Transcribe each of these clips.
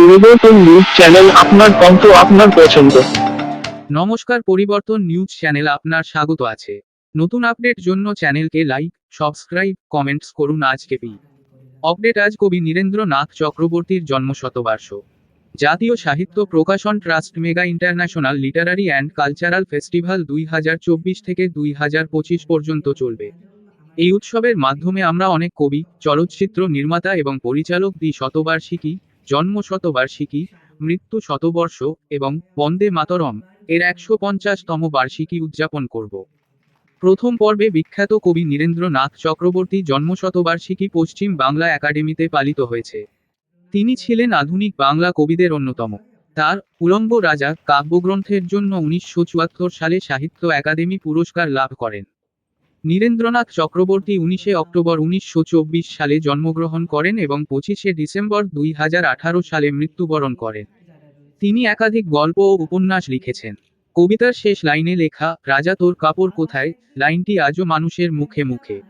পরিবর্তন news channel আপনার কণ্ঠ, আপনার পছন্দ। নমস্কার পরিবর্তন নিউজ চ্যানেল, আপনার স্বাগত আছে। নতুন আপডেট জন্য চ্যানেলকে লাইক, সাবস্ক্রাইব, কমেন্টস করুন আজকে পি আপডেট আজ কবি নীরেন্দ্রনাথ চক্রবর্তীর জন্ম শতবার্ষ জাতীয় সাহিত্য প্রকাশন trust mega international literary and cultural festival দুই হাজার চব্বিশ থেকে দুই হাজার পঁচিশ পর্যন্ত চলবে। এই উৎসবের মাধ্যমে আমরা অনেক কবি, চলচ্চিত্র নির্মাতা এবং পরিচালক দি শতবার্ষিকী জন্ম শতবার্ষিকী, মৃত্যু শতবর্ষ এবং বন্দে মাতরম এর একশো পঞ্চাশতম বার্ষিকী উদযাপন করব। প্রথম পর্বে বিখ্যাত কবি নীরেন্দ্রনাথ চক্রবর্তী জন্মশতবার্ষিকী পশ্চিম বাংলা একাডেমিতে পালিত হয়েছে। তিনি ছিলেন আধুনিক বাংলা কবিদের অন্যতম। তার উলঙ্গ রাজা কাব্যগ্রন্থের জন্য উনিশশো চুয়াত্তর সালে সাহিত্য একাডেমি পুরস্কার লাভ করেন। নীরেন্দ্রনাথ চক্রবর্তী উনিশে অক্টোবর উনিশশো চব্বিশ সালে জন্মগ্রহণ করেন এবং পঁচিশে ডিসেম্বর দুই হাজার আঠারো সালে মৃত্যুবরণ করেন। তিনি একাধিক গল্প ও উপন্যাস লিখেছেন। কবিতার শেষ লাইনে লেখা, রাজা তোর কাপড় কোথায়? লাইনটি আজও মানুষের মুখে মুখে।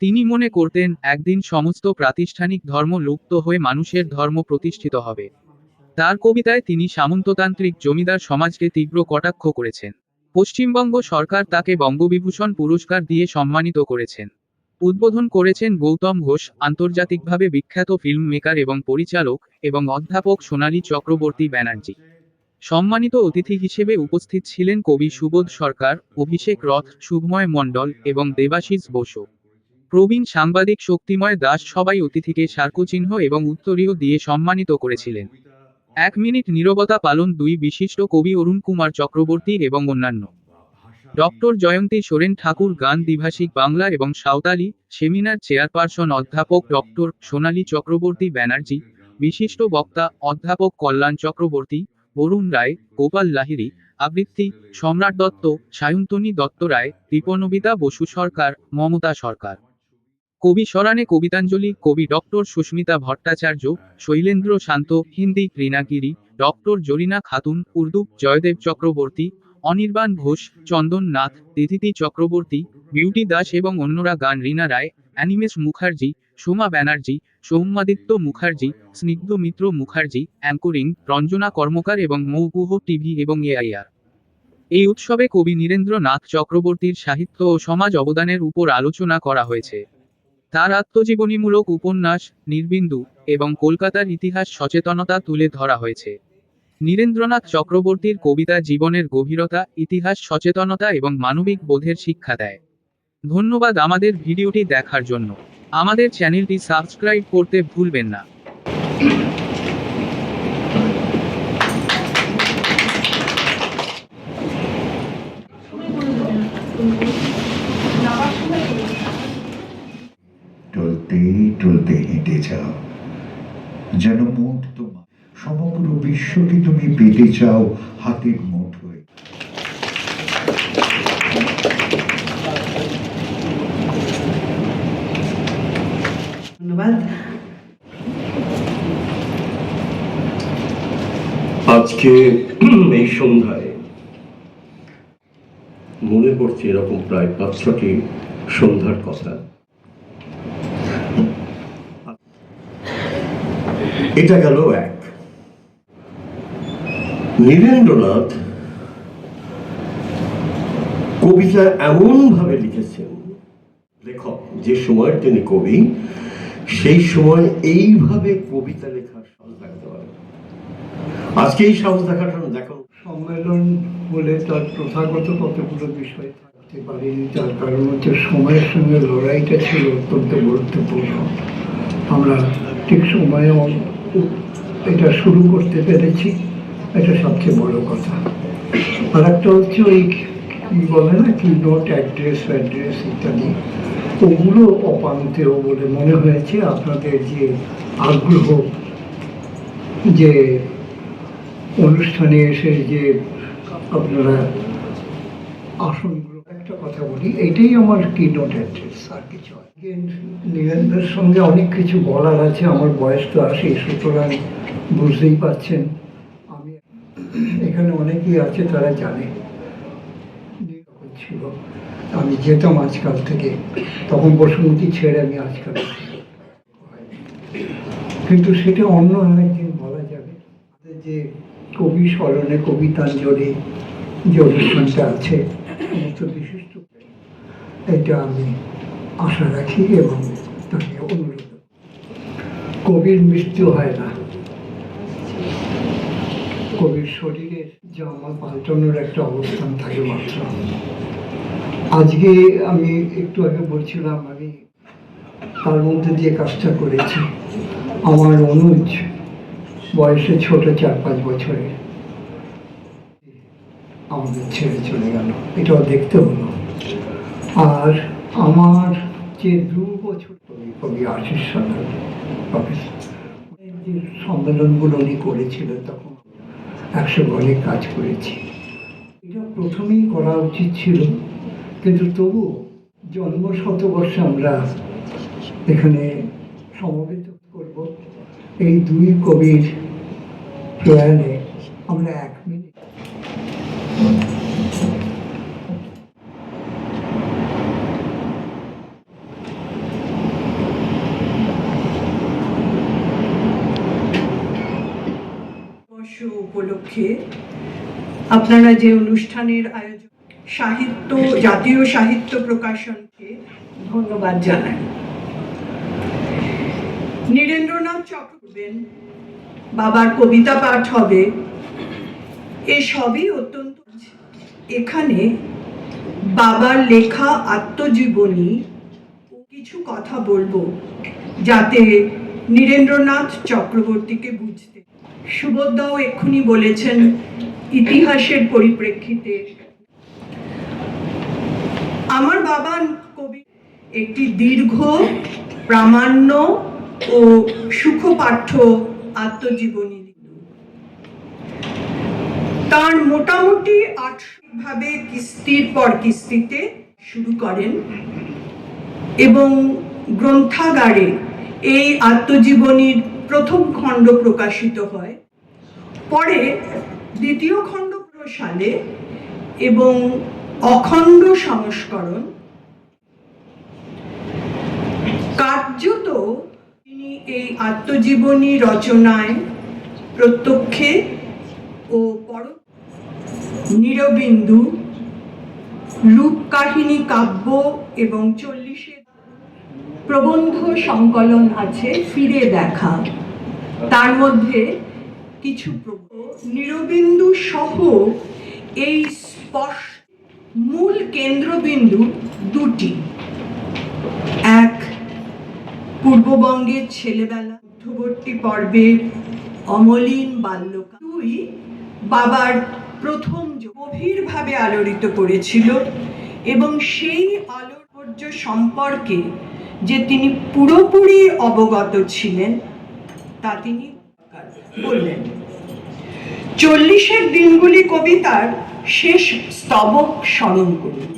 তিনি মনে করতেন, একদিন সমস্ত প্রাতিষ্ঠানিক ধর্ম লুপ্ত হয়ে মানুষের ধর্ম প্রতিষ্ঠিত হবে। তার কবিতায় তিনি সামন্ততান্ত্রিক জমিদার সমাজকে তীব্র কটাক্ষ করেছেন। পশ্চিমবঙ্গ সরকার তাকে বঙ্গবিভূষণ পুরস্কার দিয়ে সম্মানিত করেছেন। উদ্বোধন করেছেন গৌতম ঘোষ, আন্তর্জাতিকভাবে বিখ্যাত ফিল্ম মেকার এবং পরিচালক এবং অধ্যাপক সোনালী চক্রবর্তী ব্যানার্জি। সম্মানিত অতিথি হিসেবে উপস্থিত ছিলেন কবি সুবোধ সরকার, অভিষেক রথ শুভময় মণ্ডল এবং দেবাশিস বসু। প্রবীণ সাংবাদিক শক্তিময় দাস সবাই অতিথিকে স্মারকচিহ্ন এবং উত্তরীয় দিয়ে সম্মানিত করেছিলেন। এক মিনিট নীরবতা পালন দুই বিশিষ্ট কবি অরুণ কুমার চক্রবর্তী এবং অন্যান্য। ডক্টর জয়ন্তী সোরেন ঠাকুর গান দ্বিভাষিক বাংলা এবং সাঁওতালি সেমিনার চেয়ারপারসন অধ্যাপক ডক্টর সোনালী চক্রবর্তী ব্যানার্জি, বিশিষ্ট বক্তা অধ্যাপক কল্যাণ চক্রবর্তী, বরুণ রায়, গোপাল লাহিড়ী, আবৃত্তি সম্রাট দত্ত, সায়ন্তনী দত্ত রায়, দীপনবিতা বসু সরকার, মমতা সরকার। কবি সরানে কবিতাঞ্জলি, কবি ডক্টর সুস্মিতা ভট্টাচার্য, শৈলেন্দ্র শান্ত, হিন্দি রীনাগিরি ডক্টর জরিনা খাতুন, উর্দু, জয়দেব চক্রবর্তী, অনির্বাণ ঘোষ, চন্দন নাথ দিদিতি চক্রবর্তী, বিউটি দাস এবং অন্যরা গান রীনা রায়, অ্যানিমেশ মুখার্জি, সোমা ব্যানার্জি, সৌম্যাদিত্য মুখার্জি, স্নিগ্ধ মিত্র মুখার্জি, অ্যাঙ্করিং, রঞ্জনা কর্মকার এবং মৌকুহ টিভি এবং এআইআর। এই উৎসবে কবি নীরেন্দ্রনাথ চক্রবর্তীর সাহিত্য ও সমাজ অবদানের উপর আলোচনা করা হয়েছে। তার আত্মজীবনীমূলক উপন্যাস, নির্বিন্দু এবং কলকাতার ইতিহাস সচেতনতা তুলে ধরা হয়েছে। নীরেন্দ্রনাথ চক্রবর্তীর কবিতা জীবনের গভীরতা, ইতিহাস সচেতনতা এবং মানবিক বোধের শিক্ষা দেয়। ধন্যবাদ আমাদের ভিডিওটি দেখার জন্য। আমাদের চ্যানেলটি সাবস্ক্রাইব করতে ভুলবেন না। টলতে টলতে হেঁটে যাও। যেন মুঠ তোমার সমগ্র বিশ্বকে তুমি পেতে চাও হাতের মুঠোয়। ধন্যবাদ। আজকে এই সন্ধ্যায় মনে পড়ছে এরকম প্রায় পাঁচ ছটি সন্ধ্যার কথা। এটা গেল এক। নীরেন্দ্রনাথ কবিতা এমন ভাবে লিখেছেন, লেখক যে সময় তিনি কবি, সেই সময় এইভাবে কবিতা লেখার সাহস থাকতে পারে আজকে এই সাহস দেখাটা দেখানো সম্মেলন বলে তার প্রথাগত কতগুলো বিষয় থাকতে পারেনি তার কারণ হচ্ছে সময়ের সঙ্গে লড়াইটা ছিল অত্যন্ত গুরুত্বপূর্ণ। আমরা ঠিক সময়ে এটা শুরু করতে পেরেছি। এটা সবচেয়ে বড় কথা। আর একটা হচ্ছে ওই কি বলে না, কি নোট অ্যাড্রেস অ্যাড্রেস ইত্যাদি। ওগুলো অপান্তেও বলে মনে হয়েছে আপনাদের যে আগ্রহ যে অনুষ্ঠানে এসে যে আপনারা আসনগুলো একটা কথা বলি, এটাই আমার কি নোট অ্যাড্রেস আর কিছু হয় সঙ্গে অনেক কিছু বলার আছে, আমার বয়স তো আসে, সুতরাং বুঝতেই পাচ্ছেন আমি এখানে অনেকেই আছে, তারা জানে। ছিল। আমি যেতাম আজকাল থেকে, তখন বসুমতী ছেড়ে আমি আজকাল কিন্তু সেটা অন্য আরেকদিন বলা যাবে। যে কবি স্মরণে কবিতাঞ্জলি যে অনুষ্ঠানটা আছে বিশিষ্ট। এটা আমি আশা রাখি এবং তাকে অনুরোধ। কবির মৃত্যু হয় না। কবির শরীরের জামা পাল্টানোর একটা অবস্থান থাকে মাত্র। আজকে আমি একটু আগে বলছিলাম, আমি তার মধ্যে যে কাজটা করেছি। আমার অনুজ বয়সে ছোট, চার পাঁচ বছরে আমাদের ছেড়ে চলে গেল। এটাও দেখতে হলো। আর আমার যে দু বছর কবি কবি আশিস যে সম্মেলনগুলো উনি করেছিলেন, তখন একশো অনেক কাজ করেছি। এটা প্রথমেই করা উচিত ছিল, কিন্তু তবু জন্ম শতবর্ষে আমরা এখানে সমবেত করব। এই দুই কবির প্রয়াণে আমরা এক মিনিট উপলক্ষে আপনারা যে অনুষ্ঠানের আয়োজন সাহিত্য, জাতীয় সাহিত্য প্রকাশনকে ধন্যবাদ জানাই। নীরেন্দ্রনাথ চক্রবেন বাবার কবিতা পাঠ হবে। এ সবই অত্যন্ত এখানে বাবার লেখা আত্মজীবনী কিছু কথা বলব, যাতে নীরেন্দ্রনাথ চক্রবর্তীকে বুঝতে সুবোধদাও এক্ষুনি বলেছেন, ইতিহাসের পরিপ্রেক্ষিতে আমার বাবা কবি একটি দীর্ঘ, প্রামাণ্য ও সুখপাঠ্য আত্মজীবনী তার মোটামুটি আর্থিকভাবে কিস্তির পর কিস্তিতে শুরু করেন এবং গ্রন্থাগারে এই আত্মজীবনীর প্রথম খণ্ড প্রকাশিত হয়। পরে দ্বিতীয় খণ্ড সালে এবং অখণ্ড সংস্করণ। কার্যত তিনি এই আত্মজীবনী রচনায় প্রত্যক্ষে ও পর নিরবিন্দু, রূপকাহিনী কাব্য এবং চল্লিশের প্রবন্ধ সংকলন আছে, ফিরে দেখা। তার মধ্যে কিছু নিরবিন্দু সহ এই স্পষ্ট মূল কেন্দ্রবিন্দু দুটি। এক, পূর্ববঙ্গের ছেলেবেলা মধ্যবর্তী পর্বের অমলিন বাল্যকাল। দুই, বাবার প্রথম গভীরভাবে আলোড়িত করেছিল এবং সেই আলোর্য সম্পর্কে যে তিনি পুরোপুরি অবগত ছিলেন, তা তিনি বললেন। চল্লিশের দিনগুলি কবিতার শেষ স্তবক স্মরণ করুন।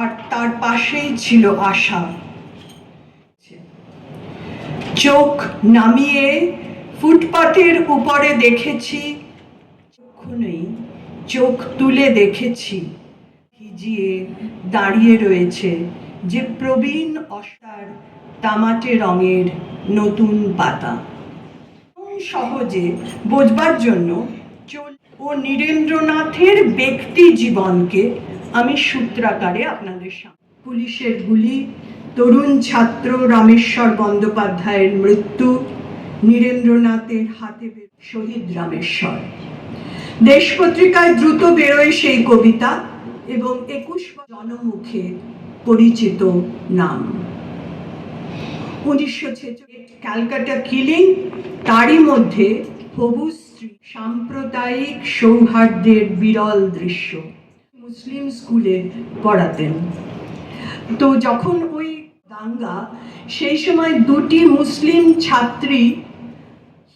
আর তার পাশেই ছিল আশা। চোখ নামিয়ে ফুটপাতের উপরে দেখেছি কখনোই চোখ তুলে দেখেছি, ভিজিয়ে দাঁড়িয়ে রয়েছে। যে প্রবীণ অষ্টার তামাটে রঙের নতুন পাতা। সহজে বোঝবার জন্য ও নীরেন্দ্রনাথের ব্যক্তি জীবনকে আমি সূত্রাকারে আপনাদের সামনে পুলিশের গুলি, তরুণ ছাত্র রামেশ্বর বন্দ্যোপাধ্যায়ের মৃত্যু, নীরেন্দ্রনাথের হাতে শহীদ রামেশ্বর। দেশ পত্রিকায় দ্রুত বেরোয় সেই কবিতা এবং একুশ জনমুখে পরিচিত নাম। উনিশশো ক্যালকাটা কিলিং, তারই মধ্যে হবু স্ত্রী সাম্প্রদায়িক সৌহার্দ্যের বিরল দৃশ্য মুসলিম স্কুলে পড়াতেন। তো যখন ওই দাঙ্গা, সেই সময় দুটি মুসলিম ছাত্রী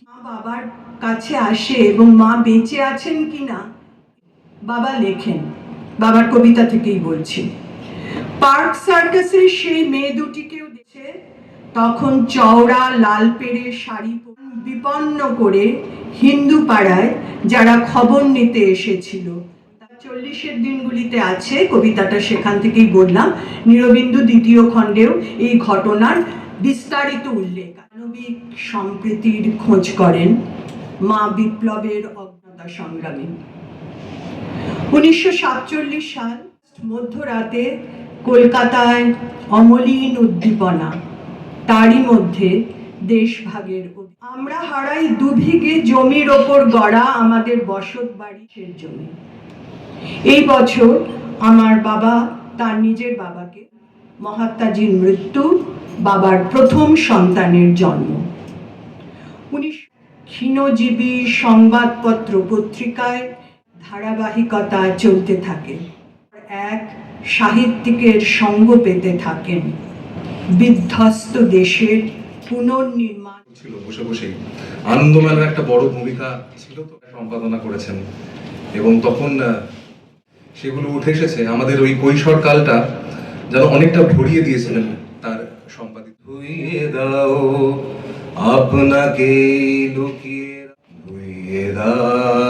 মা বাবার কাছে আসে এবং মা বেঁচে আছেন কিনা, বাবা লেখেন। বাবার কবিতা থেকেই বলছি। পার্ক সার্কাসের সেই মেয়ে দুটিকেও দেখে তখন চওড়া লাল পেড়ে শাড়ি বিপন্ন করে হিন্দু পাড়ায় যারা খবর নিতে এসেছিল। চল্লিশের দিনগুলিতে আছে, কবিতাটা সেখান থেকেই বললাম নিরবিন্দু দ্বিতীয় খণ্ডেও এই ঘটনার বিস্তারিত উল্লেখ। মানবিক সম্প্রীতির খোঁজ করেন মা বিপ্লবের অজ্ঞতা সংগ্রামী। উনিশশো সাতচল্লিশ সাল, মধ্যরাতে কলকাতায় অমলিন উদ্দীপনা। তারই মধ্যে দেশভাগের আমরা হারাই দুভিগে জমির ওপর গড়া আমাদের বসত বাড়ির জমি। এই বছর আমার বাবা তার নিজের বাবাকে মহাত্মাজির মৃত্যু, বাবার প্রথম সন্তানের জন্ম। উনিশ ক্ষীণজীবী সংবাদপত্র পত্রিকায় ধারাবাহিকতা চলতে থাকে। এক সাহিত্যিকের সঙ্গ পেতে থাকেন। বিধ্বস্ত দেশের পুনর্নির্মাণ ছিল বসে বসেই আনন্দমেলার একটা বড় ভূমিকা ছিল তো সম্পাদনা করেছেন। এবং তখন সেগুলো উঠে এসেছে। আমাদের ওই কৈশোর কালটা যেন অনেকটা ভরিয়ে দিয়েছিলেন তার সম্পাদিত ধুইয়ে দাও আপনাকে লুকিয়ে ধুইয়ে দাও।